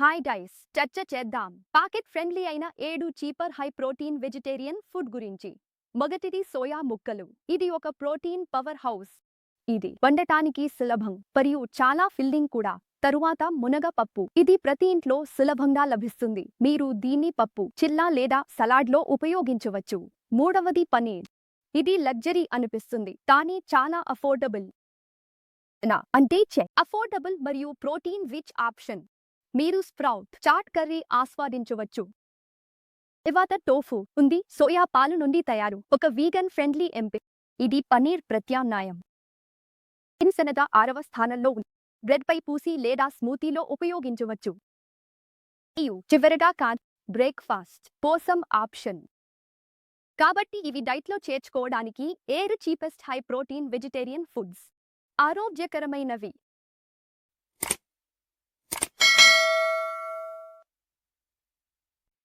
Hi dice చర్చ చేద్దాం. Pocket friendly అయిన ఏడు cheaper high protein vegetarian food గురించి. మొదటిది సోయా ముక్కలు. ఇది ఒక ప్రోటీన్ పవర్ హౌస్. ఇది వండటానికి సులభం మరియు చాలా ఫిల్లింగ్ కూడా. తరువాత మునగ పప్పు. ఇది ప్రతి ఇంట్లో సులభంగా లభిస్తుంది. మీరు దీన్ని పప్పు చిల్లా లేదా సలాడ్లో ఉపయోగించవచ్చు. మూడవది పనీర్ ఇది లగ్జరీ అనిపిస్తుంది కానీ చాలా అఫోర్డబుల్. నా అంటే చె. అఫోర్డబుల్ మరియు ప్రోటీన్ రిచ్ ఆప్షన్. మీరు స్ప్రౌట్ చాట్ కర్రీ ఆస్వాదించవచ్చు. ఇవాత టోఫు ఉంది సోయా పాలు నుండి తయారు. ఒక వీగన్ ఫ్రెండ్లీ ఎంపిక ఇది పనీర్ ప్రత్యామ్నాయం. ఇన్సెనద ఆరవ స్థానంలో ఉంది బ్రెడ్ పై పూసి లేదా స్మూతీలో ఉపయోగించవచ్చు. మరియు చివరగా కాన్ బ్రేక్ఫాస్ట్ కోసం ఆప్షన్. కాబట్టి ఇవి డైట్లో చేర్చుకోవడానికి ఏరు cheapest high protein vegetarian foods. ఆరోగ్యకరమైనవి.